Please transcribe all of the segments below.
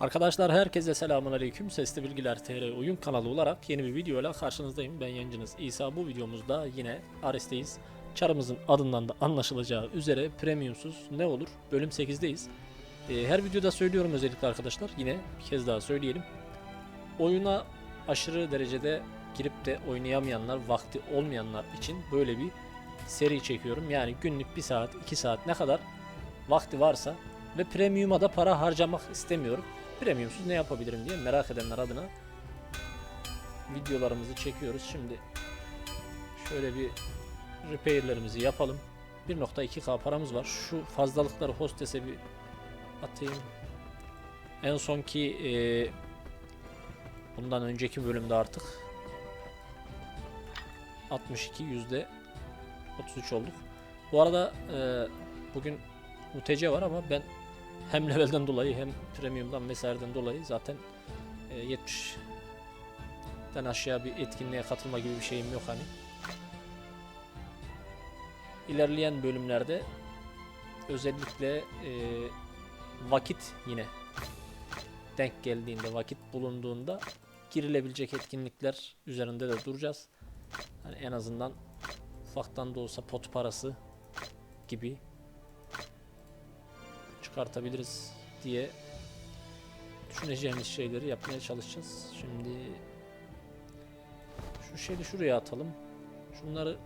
Arkadaşlar herkese selamun aleyküm. Sesli Bilgiler TR oyun kanalı olarak yeni bir videoyla karşınızdayım. Ben yayıncınız İsa. Bu videomuzda yine Ares'teyiz. Çarımızın adından da anlaşılacağı üzere premiumsuz ne olur? Bölüm 8'deyiz. Ee, her videoda söylüyorum özellikle arkadaşlar. Yine bir kez daha söyleyelim. Oyuna aşırı derecede girip de oynayamayanlar, vakti olmayanlar için böyle bir seri çekiyorum. Yani günlük 1 saat, 2 saat ne kadar vakti varsa ve premium'a da para harcamak istemiyorum. Premiumsuz ne yapabilirim diye merak edenler adına videolarımızı çekiyoruz. Şimdi şöyle bir repairlerimizi yapalım. 1.2k paramız var. Şu fazlalıkları hostese bir atayım. En sonki eee, bundan önceki bölümde artık 62 yüzde 33 olduk. Bu arada eee, bugün UTC var ama ben hem levelden dolayı hem premiumdan vesaireden dolayı zaten e, 70'den aşağı bir etkinliğe katılma gibi bir şeyim yok hani. İlerleyen bölümlerde özellikle e, vakit yine denk geldiğinde, vakit bulunduğunda girilebilecek etkinlikler üzerinde de duracağız. Hani en azından ufaktan da olsa pot parası gibi çıkartabiliriz diye düşüneceğimiz şeyleri yapmaya çalışacağız. Şimdi şu şeyi şuraya atalım. Şunları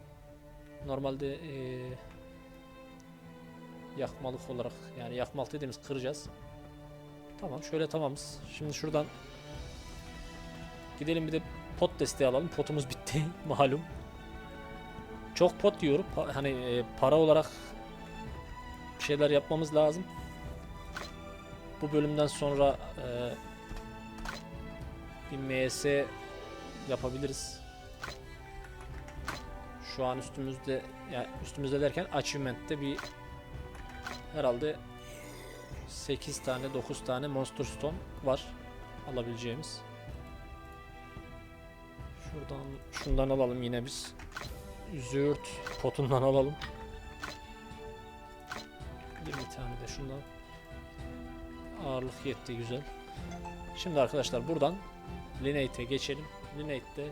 normalde eee, yakmalık olarak yani yakmalık dediğimiz kıracağız. Tamam şöyle tamamız. Şimdi şuradan gidelim bir de pot desteği alalım. Potumuz bitti malum. Çok pot yiyorum. Pa- hani e, para olarak bir şeyler yapmamız lazım. Bu bölümden sonra e, bir MS yapabiliriz. Şu an üstümüzde yani üstümüzde derken achievement'te bir herhalde 8 tane 9 tane Monster Stone var alabileceğimiz. Şuradan şundan alalım yine biz. Züğürt potundan alalım. 20 tane de şundan. Ağırlık yetti güzel. Şimdi arkadaşlar buradan Lineate'e geçelim. Lineate'de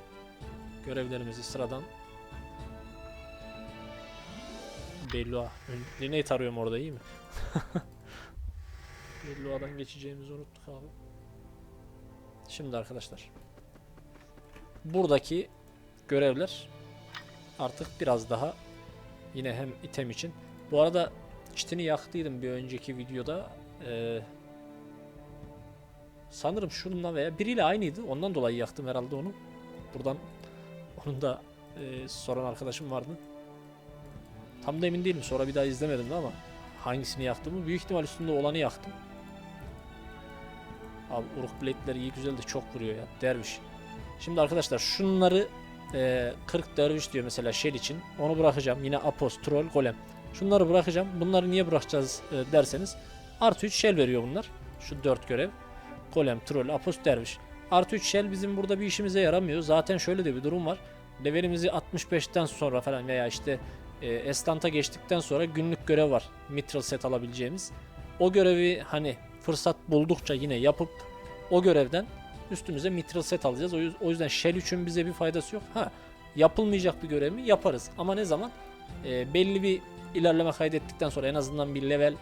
görevlerimizi sıradan Bellua. Lineate arıyorum orada iyi mi? Bellua'dan geçeceğimizi unuttuk abi. Şimdi arkadaşlar. Buradaki görevler artık biraz daha yine hem item için. Bu arada çitini yaktıydım bir önceki videoda. Ee, sanırım şununla veya biriyle aynıydı. Ondan dolayı yaktım herhalde onu. Buradan onun da e, soran arkadaşım vardı. Tam da emin değilim. Sonra bir daha izlemedim de ama hangisini yaktığımı büyük ihtimal üstünde olanı yaktım. Abi Uruk Blade'leri iyi güzel de çok vuruyor ya. Derviş. Şimdi arkadaşlar şunları e, 40 derviş diyor mesela Shell için. Onu bırakacağım. Yine Apos, Troll, Golem. Şunları bırakacağım. Bunları niye bırakacağız e, derseniz. Artı 3 Shell veriyor bunlar. Şu 4 görev. Golem, Troll, Apos, Derviş. Artı 3 Shell bizim burada bir işimize yaramıyor. Zaten şöyle de bir durum var. Levelimizi 65'ten sonra falan veya işte e, Estant'a geçtikten sonra günlük görev var. Mithril set alabileceğimiz. O görevi hani fırsat buldukça yine yapıp o görevden üstümüze Mithril set alacağız. O yüzden Shell 3'ün bize bir faydası yok. Ha yapılmayacak bir görev mi? Yaparız. Ama ne zaman? E, belli bir ilerleme kaydettikten sonra en azından bir level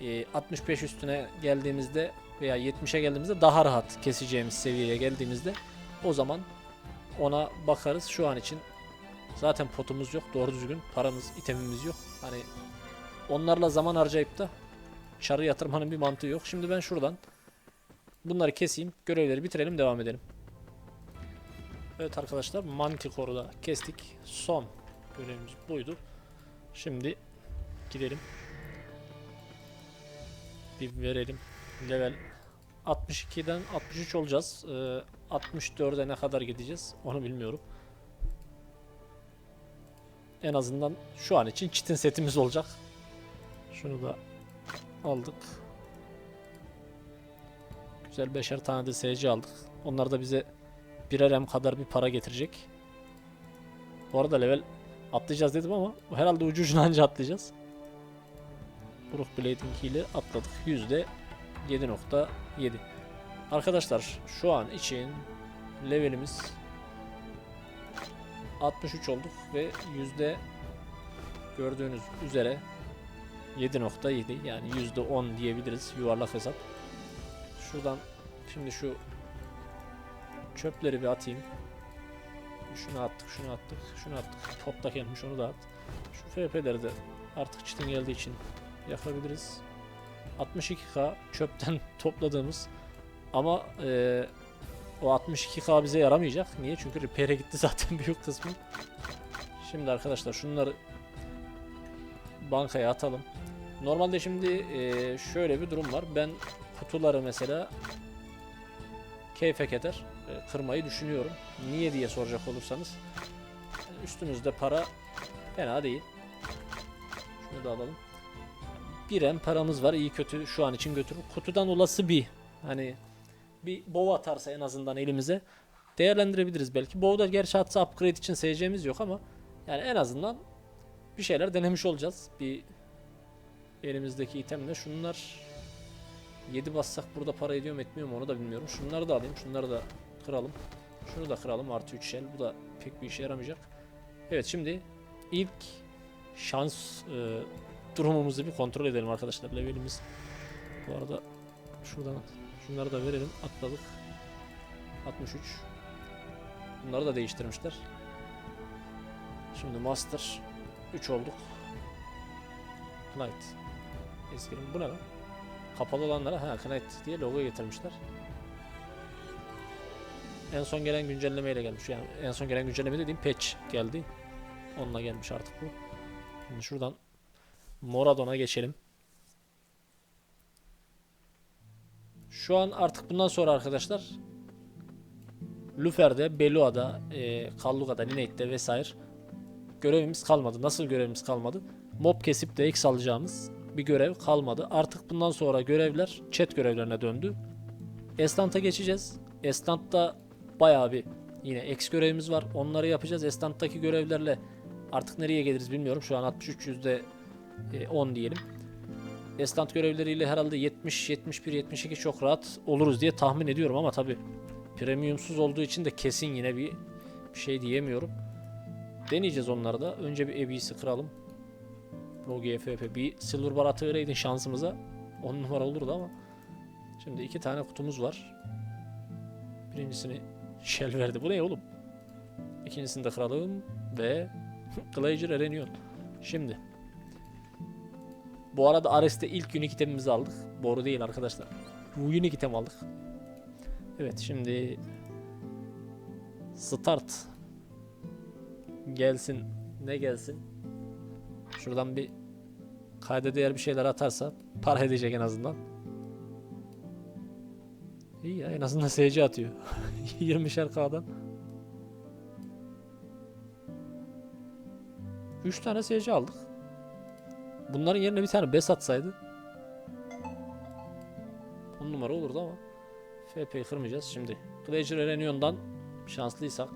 e, 65 üstüne geldiğimizde veya 70'e geldiğimizde daha rahat keseceğimiz seviyeye geldiğimizde o zaman ona bakarız. Şu an için zaten potumuz yok. Doğru düzgün paramız, itemimiz yok. Hani onlarla zaman harcayıp da çarı yatırmanın bir mantığı yok. Şimdi ben şuradan bunları keseyim. Görevleri bitirelim. Devam edelim. Evet arkadaşlar Manticore'u da kestik. Son görevimiz buydu. Şimdi gidelim. Bir verelim. Level 62'den 63 olacağız. Ee, 64'e ne kadar gideceğiz onu bilmiyorum. En azından şu an için çitin setimiz olacak. Şunu da aldık. Güzel beşer tane de SC aldık. Onlar da bize birer M kadar bir para getirecek. Bu arada level atlayacağız dedim ama herhalde ucu ucuna anca atlayacağız. Brook Blading ile atladık. Yüzde 7.7. Arkadaşlar şu an için levelimiz 63 olduk ve yüzde gördüğünüz üzere 7.7 yani yüzde 10 diyebiliriz yuvarlak hesap. Şuradan şimdi şu çöpleri bir atayım. Şunu attık, şunu attık, şunu attık. Top da gelmiş onu da at. Şu FP'leri de artık çitin geldiği için yakabiliriz. 62k çöpten topladığımız ama eee, o 62k bize yaramayacak. Niye? Çünkü repair'e gitti zaten büyük kısmı. Şimdi arkadaşlar şunları bankaya atalım. Normalde şimdi eee, şöyle bir durum var. Ben kutuları mesela keyfe keder e, kırmayı düşünüyorum. Niye diye soracak olursanız e, üstümüzde para fena değil. Şunu da alalım. Bir en paramız var. iyi kötü şu an için götürür. Kutudan olası bir hani bir bow atarsa en azından elimize değerlendirebiliriz belki. Bow'da gerçi atsa upgrade için seyircimiz yok ama yani en azından bir şeyler denemiş olacağız. Bir elimizdeki itemle şunlar 7 bassak burada para ediyor mu etmiyor mu onu da bilmiyorum. Şunları da alayım. Şunları da kıralım. Şunu da kıralım. Artı 3 shell. Bu da pek bir işe yaramayacak. Evet şimdi ilk şans e, durumumuzu bir kontrol edelim arkadaşlar. Levelimiz bu arada şuradan şunları da verelim. Atladık. 63. Bunları da değiştirmişler. Şimdi master 3 olduk. Knight. Eskirim bu ne lan? Kapalı olanlara ha Knight diye logo getirmişler. En son gelen güncellemeyle gelmiş. Yani en son gelen güncelleme dediğim patch geldi. Onunla gelmiş artık bu. Şimdi şuradan Moradon'a geçelim. Şu an artık bundan sonra arkadaşlar Lufer'de, Belua'da, e, Kalluga'da, Lineate'de vesaire görevimiz kalmadı. Nasıl görevimiz kalmadı? Mob kesip de X alacağımız bir görev kalmadı. Artık bundan sonra görevler chat görevlerine döndü. Estant'a geçeceğiz. Estant'ta bayağı bir yine X görevimiz var. Onları yapacağız. Estant'taki görevlerle artık nereye geliriz bilmiyorum. Şu an 63 yüzde e, 10 diyelim. Estant görevleriyle herhalde 70, 71, 72 çok rahat oluruz diye tahmin ediyorum ama tabi premiumsuz olduğu için de kesin yine bir, bir şey diyemiyorum. Deneyeceğiz onları da. Önce bir EB'si kıralım. Logi FF bir silver bar atıvereydin şansımıza 10 numara olurdu ama şimdi iki tane kutumuz var. Birincisini shell verdi. Bu ne oğlum? İkincisini de kıralım ve Glacier Erenion. Şimdi bu arada Ares'te ilk unique itemimizi aldık. Boru değil arkadaşlar. Unique item aldık. Evet şimdi start gelsin ne gelsin Şuradan bir kayda değer bir şeyler atarsa para edecek en azından. İyi ya en azından SC atıyor. 20'şer K'dan. 3 tane SC aldık. Bunların yerine bir tane BES atsaydı 10 numara olurdu ama FP'yi kırmayacağız şimdi. Glacier Erenion'dan şanslıysak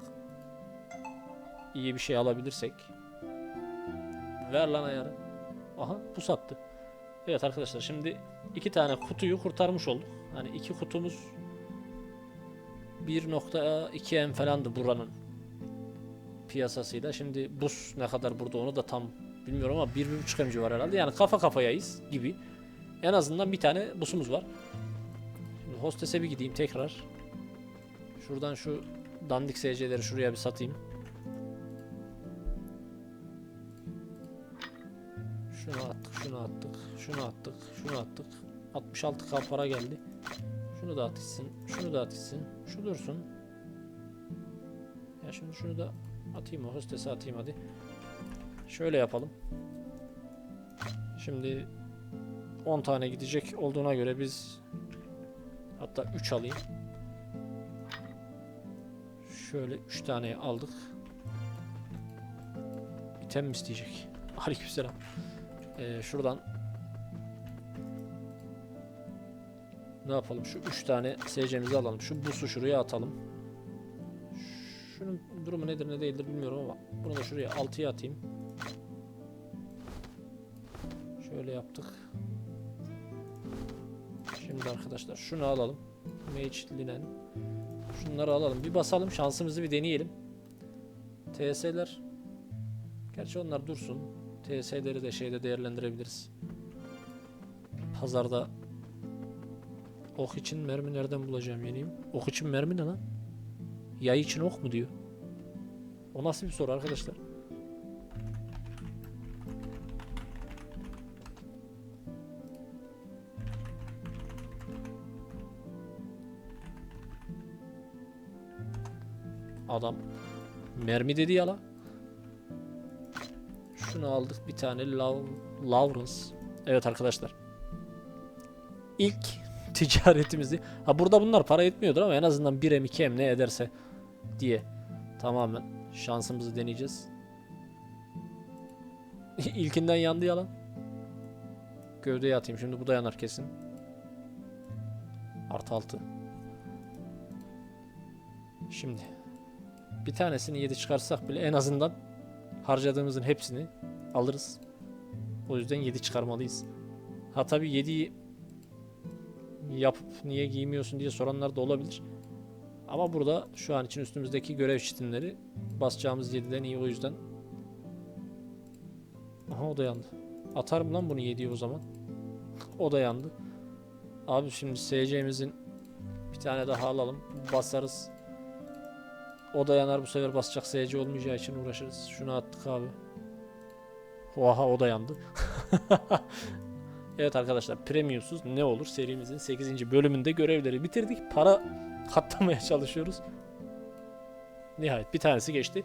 iyi bir şey alabilirsek Ver lan ayarı. Aha bu sattı. Evet arkadaşlar şimdi iki tane kutuyu kurtarmış olduk. Hani iki kutumuz 1.2 M falandı buranın piyasasıyla. Şimdi buz ne kadar burada onu da tam bilmiyorum ama 1.5 MC var herhalde. Yani kafa kafayayız gibi. En azından bir tane busumuz var. Şimdi hostese bir gideyim tekrar. Şuradan şu dandik SC'leri şuraya bir satayım. Şunu attık, şunu attık, şunu attık, şunu attık. 66k para geldi. Şunu da atışsın, şunu da atışsın, şu dursun. Ya şimdi şunu da atayım hostese atayım hadi. Şöyle yapalım. Şimdi 10 tane gidecek olduğuna göre biz hatta 3 alayım. Şöyle 3 tane aldık. İtem mi isteyecek? Aleykümselam. Ee, şuradan ne yapalım? Şu 3 tane SC'mizi alalım. Şu busu şuraya atalım. Şunun durumu nedir ne değildir bilmiyorum ama bunu da şuraya 6'ya atayım. Şöyle yaptık. Şimdi arkadaşlar şunu alalım. Mage. Şunları alalım. Bir basalım şansımızı bir deneyelim. TS'ler. Gerçi onlar dursun. TS'leri de şeyde değerlendirebiliriz. Pazarda ok için mermi nereden bulacağım yeniyim? Ok için mermi ne lan? Yay için ok mu diyor? O nasıl bir soru arkadaşlar? Adam mermi dedi ya. Şunu aldık bir tane Law Lawrence. Evet arkadaşlar. İlk ticaretimizi. Ha burada bunlar para etmiyordur ama en azından 1M 2M ne ederse diye tamamen şansımızı deneyeceğiz. İlkinden yandı yalan. Gövdeye atayım şimdi bu da yanar kesin. Artı altı. Şimdi bir tanesini 7 çıkarsak bile en azından harcadığımızın hepsini alırız. O yüzden 7 çıkarmalıyız. Ha tabii 7'yi yapıp niye giymiyorsun diye soranlar da olabilir. Ama burada şu an için üstümüzdeki görev çitimleri basacağımız 7'den iyi o yüzden. Aha o da yandı. Atarım lan bunu 7'ye o zaman. o da yandı. Abi şimdi SC'mizin bir tane daha alalım. Basarız. O da yanar bu sefer basacak SC olmayacağı için uğraşırız. Şunu attık abi. Oha o da yandı. evet arkadaşlar premiumsuz ne olur serimizin 8. bölümünde görevleri bitirdik. Para katlamaya çalışıyoruz. Nihayet bir tanesi geçti.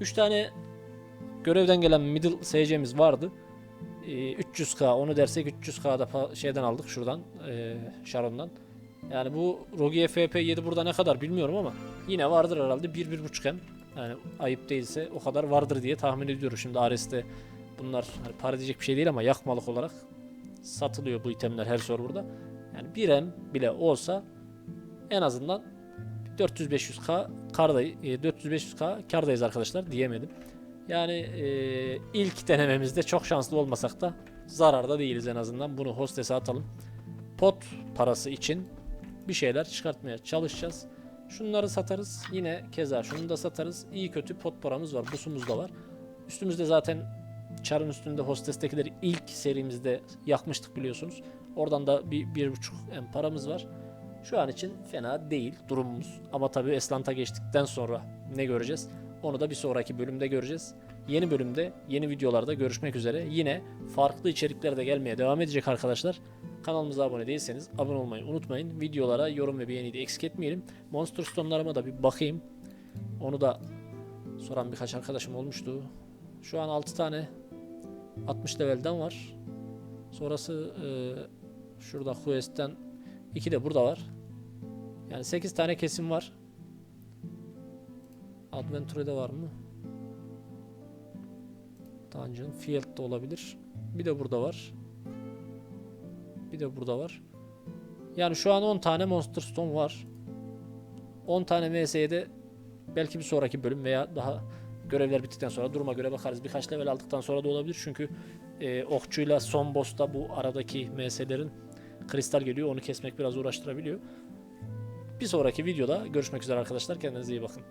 3 tane görevden gelen middle SC'miz vardı. Ee, 300k onu dersek 300k'da pa- şeyden aldık şuradan ee, Sharon'dan. Yani bu Rogi FP7 burada ne kadar bilmiyorum ama yine vardır herhalde 1-1.5 hem. Yani ayıp değilse o kadar vardır diye tahmin ediyorum. Şimdi Ares'te bunlar hani para diyecek bir şey değil ama yakmalık olarak satılıyor bu itemler her serverda. Yani 1 hem bile olsa en azından 400-500k karda 400-500k kardayız arkadaşlar diyemedim. Yani e, ilk denememizde çok şanslı olmasak da zararda değiliz en azından. Bunu hostese atalım. Pot parası için bir şeyler çıkartmaya çalışacağız. Şunları satarız. Yine keza şunu da satarız. İyi kötü pot paramız var. Busumuz da var. Üstümüzde zaten çarın üstünde hostestekileri ilk serimizde yakmıştık biliyorsunuz. Oradan da bir, bir buçuk em paramız var. Şu an için fena değil durumumuz. Ama tabii Eslant'a geçtikten sonra ne göreceğiz? Onu da bir sonraki bölümde göreceğiz. Yeni bölümde, yeni videolarda görüşmek üzere. Yine farklı içerikler de gelmeye devam edecek arkadaşlar. Kanalımıza abone değilseniz abone olmayı unutmayın. Videolara yorum ve beğeni de eksik etmeyelim. Monster Stone'larıma da bir bakayım. Onu da soran birkaç arkadaşım olmuştu. Şu an 6 tane 60 levelden var. Sonrası e, şurada Quest'ten 2 de burada var. Yani 8 tane kesim var. Adventure'de var mı? Dungeon, Field de olabilir. Bir de burada var. Bir de burada var. Yani şu an 10 tane Monster Stone var. 10 tane MS'ye de belki bir sonraki bölüm veya daha görevler bittikten sonra duruma göre bakarız. Birkaç level aldıktan sonra da olabilir. Çünkü e, okçuyla son boss'ta bu aradaki MS'lerin kristal geliyor. Onu kesmek biraz uğraştırabiliyor. Bir sonraki videoda görüşmek üzere arkadaşlar. Kendinize iyi bakın.